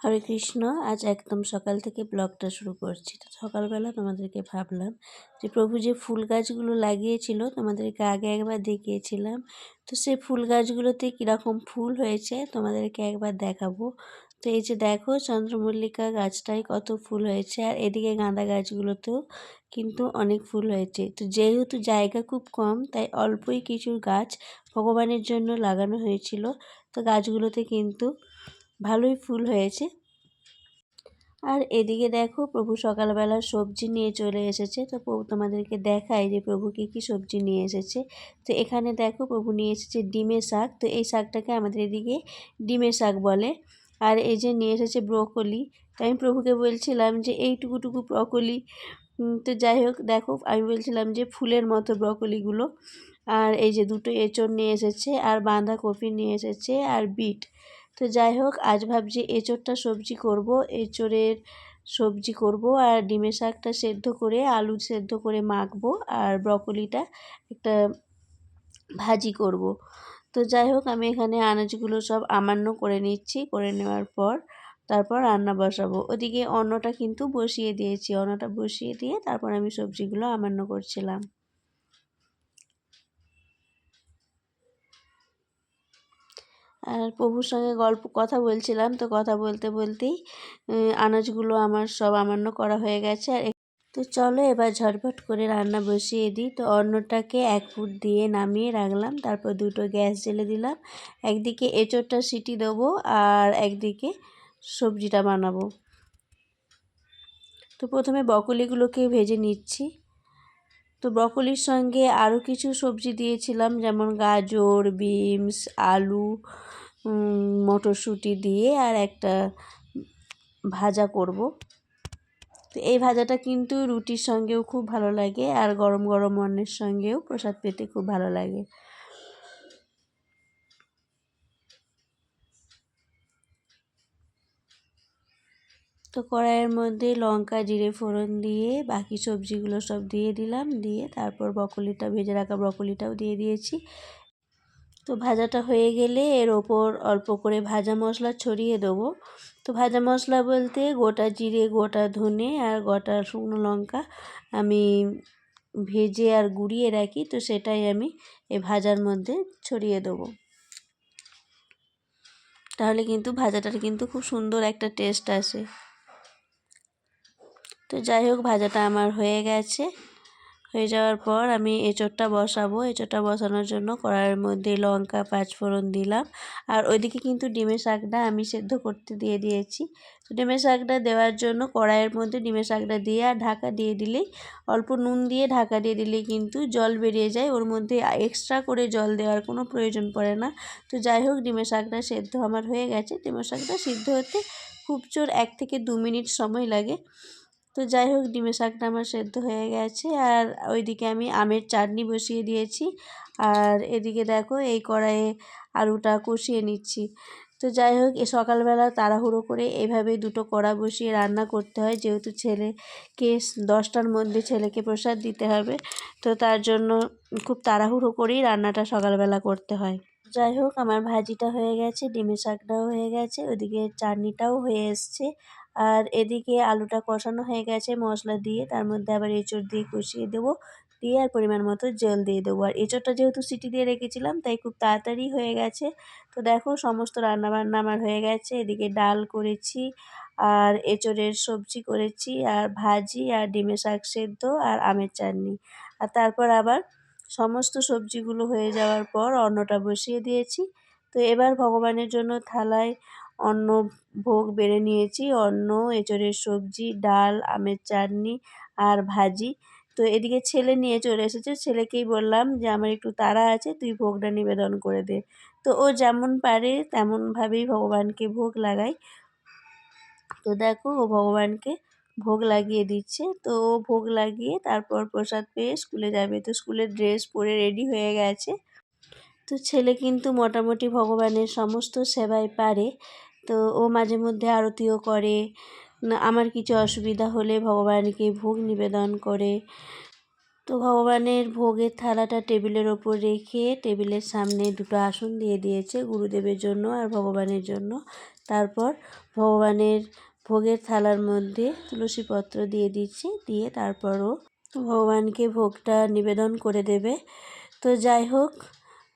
হরে কৃষ্ণ, আজ একদম সকাল থেকে ব্লগটা শুরু করছি। তো সকালবেলা তোমাদেরকে ভাবলাম যে প্রভু যে ফুল গাছগুলো লাগিয়েছিল তোমাদেরকে আগে একবার দেখিয়েছিলাম। তো সেই ফুল গাছগুলোতে কীরকম ফুল হয়েছে তোমাদেরকে একবার দেখাবো। তো এই যে দেখো চন্দ্রমল্লিকা গাছটায় কত ফুল হয়েছে আর এদিকে গাঁদা গাছগুলোতেও কিন্তু অনেক ফুল হয়েছে। তো যেহেতু জায়গা খুব কম, তাই অল্পই কিছু গাছ ভগবানের জন্য লাগানো হয়েছিল। তো গাছগুলোতে কিন্তু ভালোই ফুল হয়েছে। আর এদিকে দেখো প্রভু সকালবেলা সবজি নিয়ে চলে এসেছে। তো প্রভু তোমাদেরকে দেখায় যে প্রভু কী কী সবজি নিয়ে এসেছে। তো এখানে দেখো প্রভু নিয়ে এসেছে ডিমের শাক। তো এই শাকটাকে আমাদের এদিকে ডিমের শাক বলে। আর এই যে নিয়ে এসেছে ব্রকলি। তো আমি প্রভুকে বলছিলাম যে এইটুকুটুকু ব্রকলি। তো যাই হোক, দেখো আমি বলছিলাম যে ফুলের মতো ব্রকলিগুলো। আর এই যে দুটো এঁচড় নিয়ে এসেছে, আর বাঁধাকপি নিয়ে এসেছে, আর বিট। তো যাই হোক, আজ ভাবছি এঁচোড়টা সবজি করব। এঁচোড়ের সবজি করব আর ডিমের শাকটা সেদ্ধ করে, আলু সেদ্ধ করে মাখবো আর ব্রকলিটা একটা ভাজি করব। তো যাই হোক, আমি এখানে আনাজগুলো সব আমান্য করে নিচ্ছি, করে নেওয়ার পর তারপর রান্না বসাবো। ওদিকে অন্নটা কিন্তু বসিয়ে দিয়েছি, অন্নটা বসিয়ে দিয়ে তারপর আমি সবজিগুলো আমান্য করছিলাম। আর প্রভুর সঙ্গে গল্প, কথা বলছিলাম তো কথা বলতে বলতেই আনাজগুলো আমার সব আমান্য করা হয়ে গেছে। আর তো চলো এবার ঝটপট করে রান্না বসিয়ে দিই। তো অন্নটাকে এক ফুট দিয়ে নামিয়ে রাখলাম, তারপর দুটো গ্যাস জেলে দিলাম। একদিকে এঁচোড়টা সিটি দেবো আর একদিকে সবজিটা বানাবো। তো প্রথমে বকলিগুলোকে ভেজে নিচ্ছি। তো ব্রকলির সঙ্গে আরও কিছু সবজি দিয়েছিলাম, যেমন গাজর, বিনস, আলু মটরশুঁটি দিয়ে আর একটা ভাজা করব। তো এই ভাজাটা কিন্তু রুটির সঙ্গেও খুব ভালো লাগে আর গরম গরম অন্নের সঙ্গেও প্রসাদ পেতে খুব ভালো লাগে। তো কড়াইয়ের মধ্যে লঙ্কা, জিরে, ফোড়ন দিয়ে বাকি সবজিগুলো সব দিয়ে দিলাম। দিয়ে তারপর ব্রকলিটা, ভেজে রাখা ব্রকলিটাও দিয়ে দিয়েছি। তো ভাজাটা হয়ে গেলে এর ওপর অল্প করে ভাজা মশলা ছড়িয়ে দেবো। তো ভাজা মশলা বলতে গোটা জিরে, গোটা ধনে আর গোটা শুকনো লঙ্কা আমি ভেজে আর গুঁড়িয়ে রাখি। তো সেটাই আমি এই ভাজার মধ্যে ছড়িয়ে দেবো। তাহলে কিন্তু ভাজাটার কিন্তু খুব সুন্দর একটা টেস্ট আসে। তো যাই হোক, ভাজাটা আমার হয়ে গেছে। হয়ে যাওয়ার পর আমি এঁচোড়টা বসাবো। এঁচোড়টা বসানোর জন্য কড়াইয়ের মধ্যে লঙ্কা, পাঁচফোড়ন দিলাম। আর ওইদিকে কিন্তু ডিমের শাকটা আমি সেদ্ধ করতে দিয়ে দিয়েছি। তো ডিমের শাকটা দেওয়ার জন্য কড়াইয়ের মধ্যে ডিমের শাকটা দিয়ে আর ঢাকা দিয়ে দিলেই, অল্প নুন দিয়ে ঢাকা দিয়ে দিলেই কিন্তু জল বেরিয়ে যায়। ওর মধ্যে এক্সট্রা করে জল দেওয়ার কোনো প্রয়োজন পড়ে না। তো যাই হোক, ডিমের শাকটা সেদ্ধ আমার হয়ে গেছে। ডিমের শাকটা সিদ্ধ হতে খুব জোর এক থেকে দু মিনিট সময় লাগে। তো যাই হোক, ডিমের শাকটা আমার সেদ্ধ হয়ে গেছে। আর ওইদিকে আমি আমের চাটনি বসিয়ে দিয়েছি। আর এদিকে দেখো, এই কড়াইয়ে আলুটা কষিয়ে নিচ্ছি। তো যাই হোক, এ সকালবেলা তাড়াহুড়ো করে এইভাবে দুটো কড়া বসিয়ে রান্না করতে হয়। যেহেতু ছেলেকে দশটার মধ্যে ছেলেকে প্রসাদ দিতে হবে, তো তার জন্য খুব তাড়াহুড়ো করেই রান্নাটা সকালবেলা করতে হয়। যাই হোক, আমার ভাজিটা হয়ে গেছে, ডিমের শাকটাও হয়ে গেছে, ওদিকে চাটনিটাও হয়ে এসছে। আর এদিকে আলুটা কষানো হয়ে গেছে মশলা দিয়ে, তার মধ্যে আবার এঁচড় দিয়ে কষিয়ে দেবো, দিয়ে আর পরিমাণ মতো জল দিয়ে দেবো। আর এঁচড়টা যেহেতু সিটি দিয়ে রেখেছিলাম, তাই খুব তাড়াতাড়ি হয়ে গেছে। তো দেখো, সমস্ত রান্নাবান্না আমার হয়ে গেছে, এদিকে ডাল করেছি, আর এঁচড়ের সবজি করেছি, আর ভাজি, আর ডিমের শাক সেদ্ধ, আর আমের চাটনি। আর তারপর আবার সমস্ত সবজিগুলো হয়ে যাওয়ার পর অন্নটা বসিয়ে দিয়েছি। তো এবার ভগবানের জন্য থালায় অন্ন ভোগ বেড়ে নিয়েছি। অন্ন, এঁচড়ের সবজি, ডাল, আমের চাটনি আর ভাজি। তো এদিকে ছেলে নিয়ে চলে এসেছে। ছেলেকেই বললাম যে, আমার একটু তাড়া আছে, তুই ভোগটা নিবেদন করে দে। তো ও যেমন পারে তেমনভাবেই ভগবানকে ভোগ লাগাই তো দেখো ও ভগবানকে ভোগ লাগিয়ে দিচ্ছে। তো ভোগ লাগিয়ে তারপর প্রসাদ পেয়ে স্কুলে যাবে। তো স্কুলের ড্রেস পরে রেডি হয়ে গেছে। তো ছেলে কিন্তু মোটামুটি ভগবানের সমস্ত সেবাই পারে। তো ও মাঝে মধ্যে আরতিও করে। আমার কিছু অসুবিধা হলে ভগবানকে ভোগ নিবেদন করে। তো ভগবানের ভোগের থালাটা টেবিলের ওপর রেখে টেবিলের সামনে দুটো আসন দিয়ে দিয়েছে গুরুদেবের জন্য আর ভগবানের জন্য। তারপর ভগবানের ভোগের থালার মধ্যে তুলসী পত্র দিয়ে দিচ্ছি, দিয়ে তারপরও ভগবানকে ভোগটা নিবেদন করে দেবে। তো যাই হোক,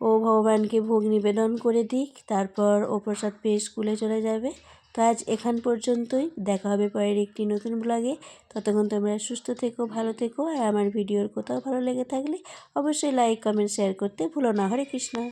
ও ভগবানকে ভোগ নিবেদন করে দিক, তারপর ও প্রসাদ পেয়ে স্কুলে চলে যাবে। তো আজ এখান পর্যন্তই, দেখা হবে পরের একটি নতুন ব্লগে। ততক্ষণ তোমরা সুস্থ থেকো, ভালো থেকো, আর আমার ভিডিওর কোথাও ভালো লেগে থাকলে অবশ্যই লাইক কমেন্ট শেয়ার করতে ভুলো না। হরে কৃষ্ণ।